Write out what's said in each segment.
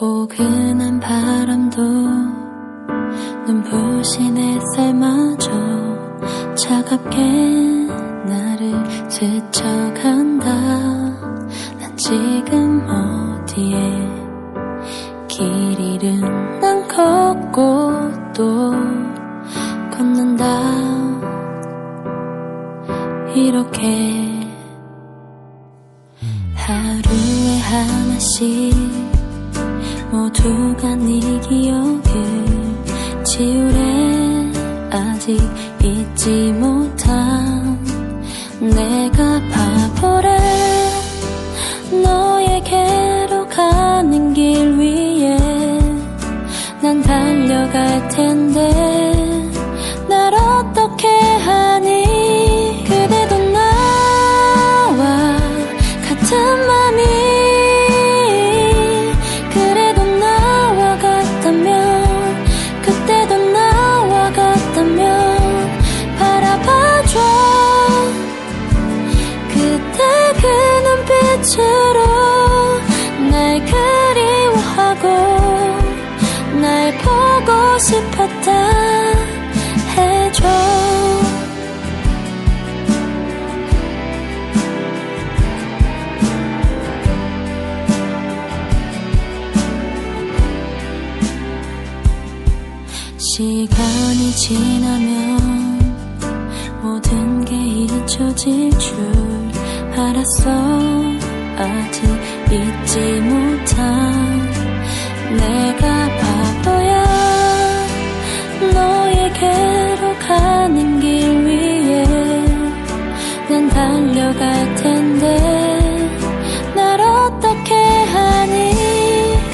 포근한 바람도 눈부신 햇살마저 차갑게 나를 스쳐간다. 난 지금 어디에 길 잃은 난 걷고 또 걷는다. 이렇게 하루에 하나씩 모두가 네 기억을 지우래. 아직 잊지 못한 내가 바보래. 너에게로 가는 길 위에 난 달려갈 텐 싶었다 해줘. 시간이 지나면 모든 게 잊혀질 줄 알았어. 아직 잊지 못한 내가 바보 달려갈 텐데 날 어떻게 하니?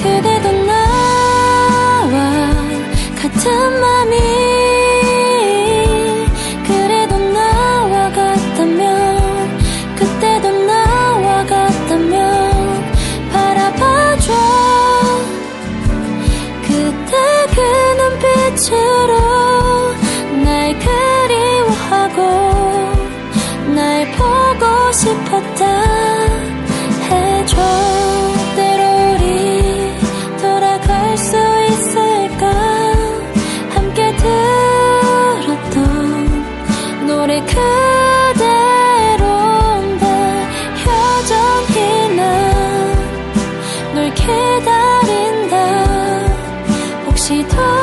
그대도 나와 같은 맘이. 그래도 나와 같다면 그때도 나와 같다면 바라봐줘. 그때 그 눈빛으로 싶었다. 해줘. 때로 우리 돌아갈 수 있을까? 함께 들었던 노래 그대로인데 여전히 난 널 기다린다. 혹시 더